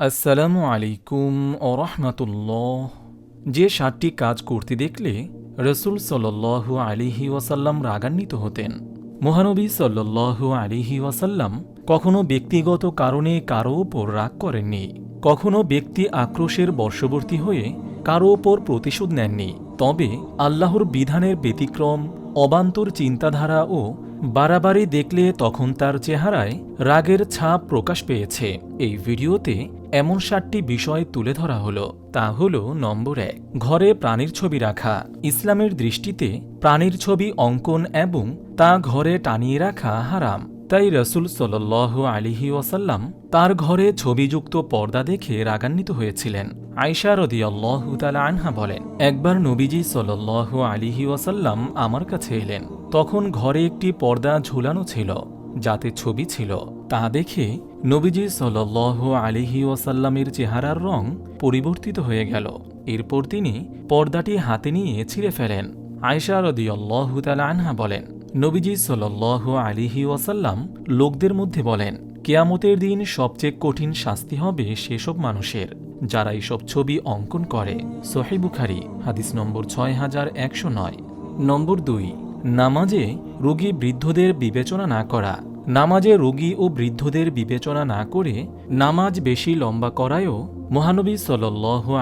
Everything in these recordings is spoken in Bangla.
আসসালামু আলাইকুম ও রহমতুল্লাহ। যে সাতটি কাজ করতে দেখলে রসুল সাল্লাহ আলিহি ওয়াসাল্লাম রাগান্বিত হতেন। মহানবী সাল্লাহ আলিহি ওয়াসাল্লাম কখনো ব্যক্তিগত কারণে কারও ওপর রাগ করেননি, কখনো ব্যক্তি আক্রোশের বর্ষবর্তী হয়ে কারও ওপর প্রতিশোধ নেননি। তবে আল্লাহর বিধানের ব্যতিক্রম, অবান্তর চিন্তাধারা ও বাড়াবাড়ি দেখলে তখন তার চেহারায় রাগের ছাপ প্রকাশ পেয়েছে। এই ভিডিওতে এমন সাতটি বিষয় তুলে ধরা হলো। তা হল নম্বর এক, ঘরে প্রাণীর ছবি রাখা। ইসলামের দৃষ্টিতে প্রাণীর ছবি অঙ্কন এবং তা ঘরে টানিয়ে রাখা হারাম। তাই রসুল সাল্ল আলিহি ওয়াসাল্লাম তার ঘরে ছবিযুক্ত পর্দা দেখে রাগান্বিত হয়েছিলেন। আয়সা রদি আল্লাহতালা আনহা বলেন, একবার নবীজি সাল্ল আলিহি ওয়াসাল্লাম আমার কাছে এলেন। তখন ঘরে একটি পর্দা ঝুলানো ছিল, যাতে ছবি ছিল। তা দেখে নবীজি সাল্ল আলিহি ওয়াসাল্লামের চেহারার রং পরিবর্তিত হয়ে গেল। এরপর তিনি পর্দাটি হাতে নিয়ে ছিঁড়ে ফেলেন। আয়সা রদি আল্লাহতালা আনহা বলেন, নবীজি সাল্ল আলিহি ওয়াসাল্লাম লোকদের মধ্যে বলেন, কেয়ামতের দিন সবচেয়ে কঠিন শাস্তি হবে সেসব মানুষের, যারা এইসব ছবি অঙ্কন করে। সোহেব বুখারি, হাদিস নম্বর ছয় হাজার একশো নয়। নম্বর দুই, নামাজে রোগী বৃদ্ধদের বিবেচনা না করা। নামাজে রোগী ও বৃদ্ধদের বিবেচনা না করে নামাজ বেশি লম্বা করায়ও মহানবী সাল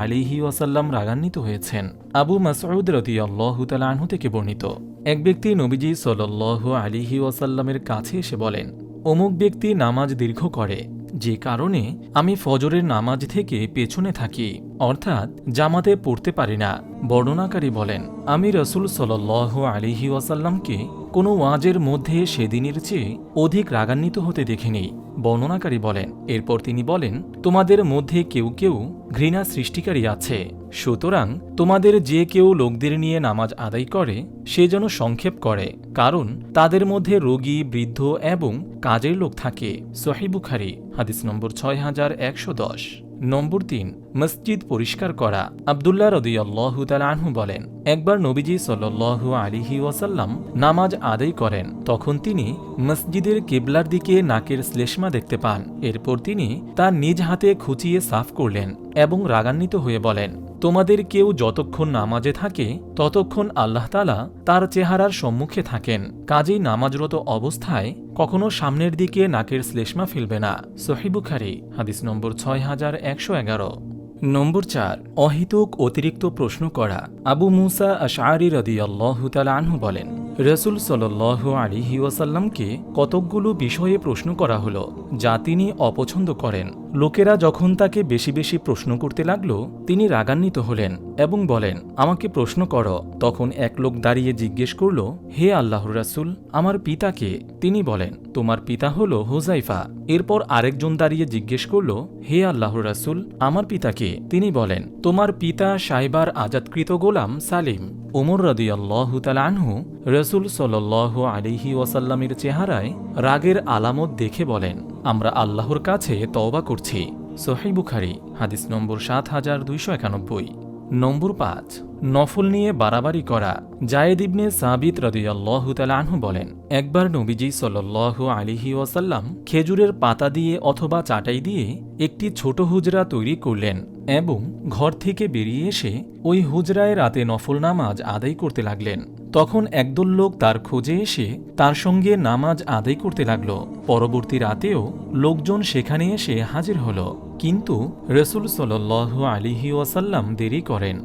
আলিহি ওয়াসাল্লাম রাগান্বিত হয়েছেন। আবু মাসউদ রতি আল্লাহতালাহু থেকে বর্ণিত। এক ব্যক্তি নবীজি সাল্লাহ আলিহি ওয়াসাল্লামের কাছে এসে বলেন, অমুক ব্যক্তি নামাজ দীর্ঘ করে যে কারণে আমি ফজরের নামাজ থেকে পেছনে থাকি, অর্থাৎ জামাতে পড়তে পারি না। বর্ণনাকারী বলেন, আমি রসুল সাল্লাহ আলিহি ওয়াসাল্লামকে কোনো ওয়াজের মধ্যে সেদিনের চেয়ে অধিক রাগান্বিত হতে দেখিনি। বর্ণনাকারী বলেন, এরপর তিনি বলেন, তোমাদের মধ্যে কেউ কেউ ঘৃণা সৃষ্টিকারী আছে। সুতরাং তোমাদের যে কেউ লোকদের নিয়ে নামাজ আদায় করে, সে যেন সংক্ষেপ করে, কারণ তাদের মধ্যে রোগী, বৃদ্ধ এবং কাজের লোক থাকে। সহিবুখারি হাদিস নম্বর ছয় হাজার একশো দশ। নম্বর তিন, মসজিদ পরিষ্কার করা। আবদুল্লাহ রদিয়াল্লাহ আনহু বলেন, একবার নবীজি সাল্লু আলিহি ওয়াসাল্লাম নামাজ আদায় করেন, তখন তিনি মসজিদের কেবলার দিকে নাকের শ্লেষ্মা দেখতে পান। এরপর তিনি তার নিজ হাতে খুঁচিয়ে সাফ করলেন এবং রাগান্বিত হয়ে বলেন তোমাদের কেউ যতক্ষণ নামাজে থাকে, ততক্ষণ আল্লাহ তালা তার চেহারার সম্মুখে থাকেন। কাজেই নামাজরত অবস্থায় কখনো সামনের দিকে নাকের শ্লেষ্মা ফেলবে না। সহিবুখারি হাদিস নম্বর ছয় হাজার একশো এগারো। নম্বর চার, অহিতুক অতিরিক্ত প্রশ্ন করা। আবু মুসা আশারি রদি আল্লাহতালা আনহু বলেন রসুল সাল আলিহি ওয়াসাল্লামকে কতকগুলো বিষয়ে প্রশ্ন করা হলো, যা তিনি অপছন্দ করেন। লোকেরা যখন তাকে বেশি বেশি প্রশ্ন করতে লাগল, তিনি রাগান্বিত হলেন এবং বলেন, আমাকে প্রশ্ন কর। তখন এক লোক দাঁড়িয়ে জিজ্ঞেস করল, হে আল্লাহর রাসুল, আমার পিতাকে? তিনি বলেন, তোমার পিতা হল হোজাইফা এরপর আরেকজন দাঁড়িয়ে জিজ্ঞেস করল, হে আল্লাহর রাসুল, আমার পিতাকে? তিনি বলেন, তোমার পিতা সাইবার আজাদকৃত গোলাম সালিম। ওমর রদি আল্লাহ আনহু রসুল সাল আলিহি ওয়াসাল্লামের চেহারায় রাগের আলামত দেখে বলেন, আমরা আল্লাহর কাছে তওবা করছি। সোহেই বুখারি, হাদিস নম্বর সাত হাজার দুইশো একানব্বই। নম্বর পাঁচ, নফল নিয়ে বাড়াবাড়ি করা। জায়েদ ইবনে সাবিত রদিয়াল্লাহ আনহু বলেন, একবার নবীজি সাল্লাহ আলিহি ওয়াসাল্লাম খেজুরের পাতা দিয়ে অথবা চাটাই দিয়ে একটি ছোট হুজরা তৈরি করলেন এবং ঘর থেকে বেরিয়ে এসে ওই হুজরায় রাতে নফল নামাজ আদায় করতে লাগলেন। তখন একদল লোক তার খোঁজে এসে তার সঙ্গে নামাজ আদায় করতে লাগল। পরবর্তী রাতেও লোকজন সেখানে এসে হাজির হল। কিন্তু রসুল সাল আলিহি ওয়াসাল্লাম দেরি করেন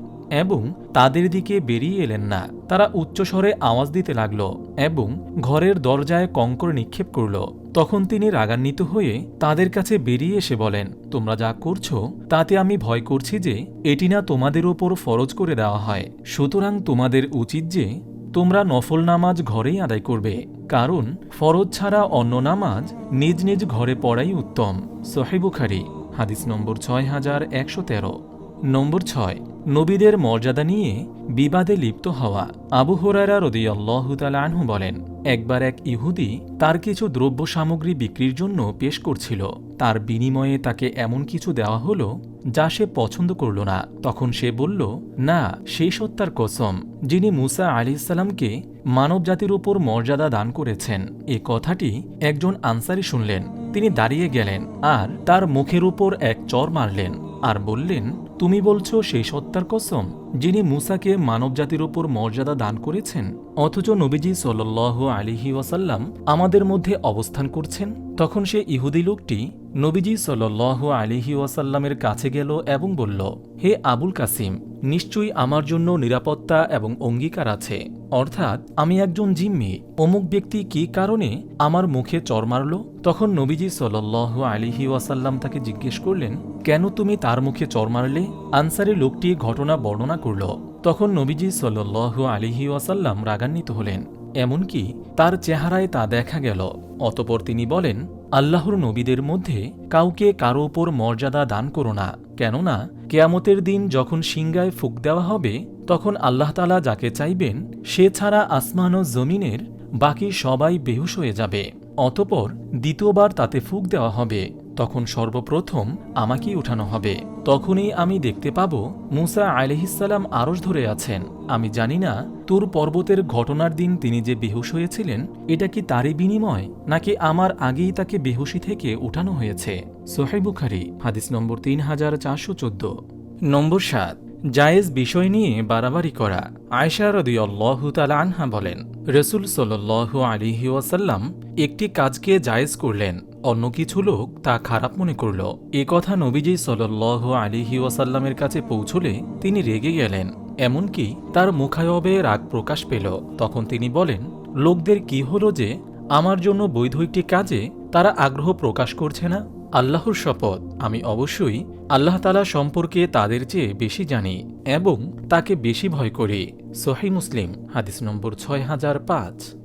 এবং তাদের দিকে বেরিয়ে এলেন না। তারা উচ্চস্বরে আওয়াজ দিতে লাগল এবং ঘরের দরজায় কঙ্কর নিক্ষেপ করল। তখন তিনি রাগান্বিত হয়ে তাদের কাছে বেরিয়ে এসে বলেন, তোমরা যা করছ, তাতে আমি ভয় করছি যে এটি না তোমাদের ওপর ফরজ করে দেওয়া হয়। সুতরাং তোমাদের উচিত যে তোমরা নফল নামাজ ঘরেই আদায় করবে, কারণ ফরজ ছাড়া অন্য নামাজ নিজ নিজ ঘরে পড়াই উত্তম। সোহেবুখারি হাদিস নম্বর ছয় হাজার একশো তেরো। নম্বর ছয়, নবীদের মর্যাদা নিয়ে বিবাদে লিপ্ত হওয়া আবু হরারা রদি আল্লাহতালা আনহু বলেন, একবার এক ইহুদি তার কিছু দ্রব্য সামগ্রী বিক্রির জন্য পেশ করছিল। তার বিনিময়ে তাকে এমন কিছু দেওয়া হলো যা সে পছন্দ করল না। তখন সে বলল, না, সেই সত্তার কসম, যিনি মুসা আলি ইসাল্লামকে মানবজাতির উপর মর্যাদা দান করেছেন। এ কথাটি একজন আনসারি শুনলেন। তিনি দাঁড়িয়ে গেলেন আর তার মুখের উপর এক চর মারলেন আর বললেন, তুমি বলছো সেই সত্তার কসম, যিনি মুসাকে মানবজাতির উপর মর্যাদা দান করেছেন? অথচ নবীজি সাল্লাহ আলিহি ওয়াসাল্লাম আমাদের মধ্যে অবস্থান করছেন। তখন সে ইহুদি লোকটি নবীজি সাল্লাহ আলিহি ওয়াসাল্লামের কাছে গেল এবং বলল, হে আবুল কাসিম, নিশ্চয়ই আমার জন্য নিরাপত্তা এবং অঙ্গীকার আছে। অর্থাৎ আমি একজন জিম্মি। অমুক ব্যক্তি কি কারণে আমার মুখে চর মারল? তখন নবীজি সাল্লাহ আলিহি ওয়াসাল্লাম তাকে জিজ্ঞেস করলেন, কেন তুমি তার মুখে চর মারলে? আনসারি লোকটি ঘটনা বর্ণনা করল তখন নবীজি সাল্লাহ আলিহি ওয়াসাল্লাম রাগান্বিত হলেন। এমনকি তার চেহারায় তা দেখা গেল। অতপর তিনি বলেন, আল্লাহর নবীদের মধ্যে কাউকে কারও ওপর মর্যাদা দান করো না। কেননা, কেয়ামতের দিন যখন সিংগায় ফুক দেওয়া হবে, তখন আল্লাহ তালা যাকে চাইবেন, সে ছাড়া আসমান ও জমিনের বাকি সবাই বেহুশ হয়ে যাবে। অতপর দ্বিতীয়বার তাতে ফুক দেওয়া হবে। তখন সর্বপ্রথম আমাকেই উঠানো হবে। তখনই আমি দেখতে পাব মুসা আলহিসাল্লাম আরশ ধরে আছেন। আমি জানি না তোর পর্বতের ঘটনার দিন তিনি যে বেহুশ হয়েছিলেন, এটা কি তারই বিনিময়, নাকি আমার আগেই তাকে বেহুশি থেকে উঠানো হয়েছে? সোহেব বুখারি, হাদিস নম্বর তিন হাজার চারশো চোদ্দ। নম্বর সাত, জায়েজ বিষয় নিয়ে বাড়াবাড়ি করা। আয়সা রদিয়াল্লাহ আনহা বলেন, রসুল সাল্লাহ আলিহি ওয়াসাল্লাম একটি কাজকে জায়েজ করলেন। অন্য কিছু লোক তা খারাপ মনে করল। এ কথা নবীজি সাল্লাহ আলিহি ওয়াসাল্লামের কাছে পৌঁছলে তিনি রেগে গেলেন। এমনকি তার মুখায়বে রাগ প্রকাশ পেল। তখন তিনি বলেন, লোকদের কি হলো যে আমার জন্য বৈধ একটি কাজে তারা আগ্রহ প্রকাশ করছে না? আল্লাহর শপথ। আমি অবশ্যই আল্লাহ তালা সম্পর্কে তাদের চেয়ে বেশি জানি এবং তাকে বেশি ভয় করি। সোহাই মুসলিম, হাদিস নম্বর ছয় হাজার পাঁচ।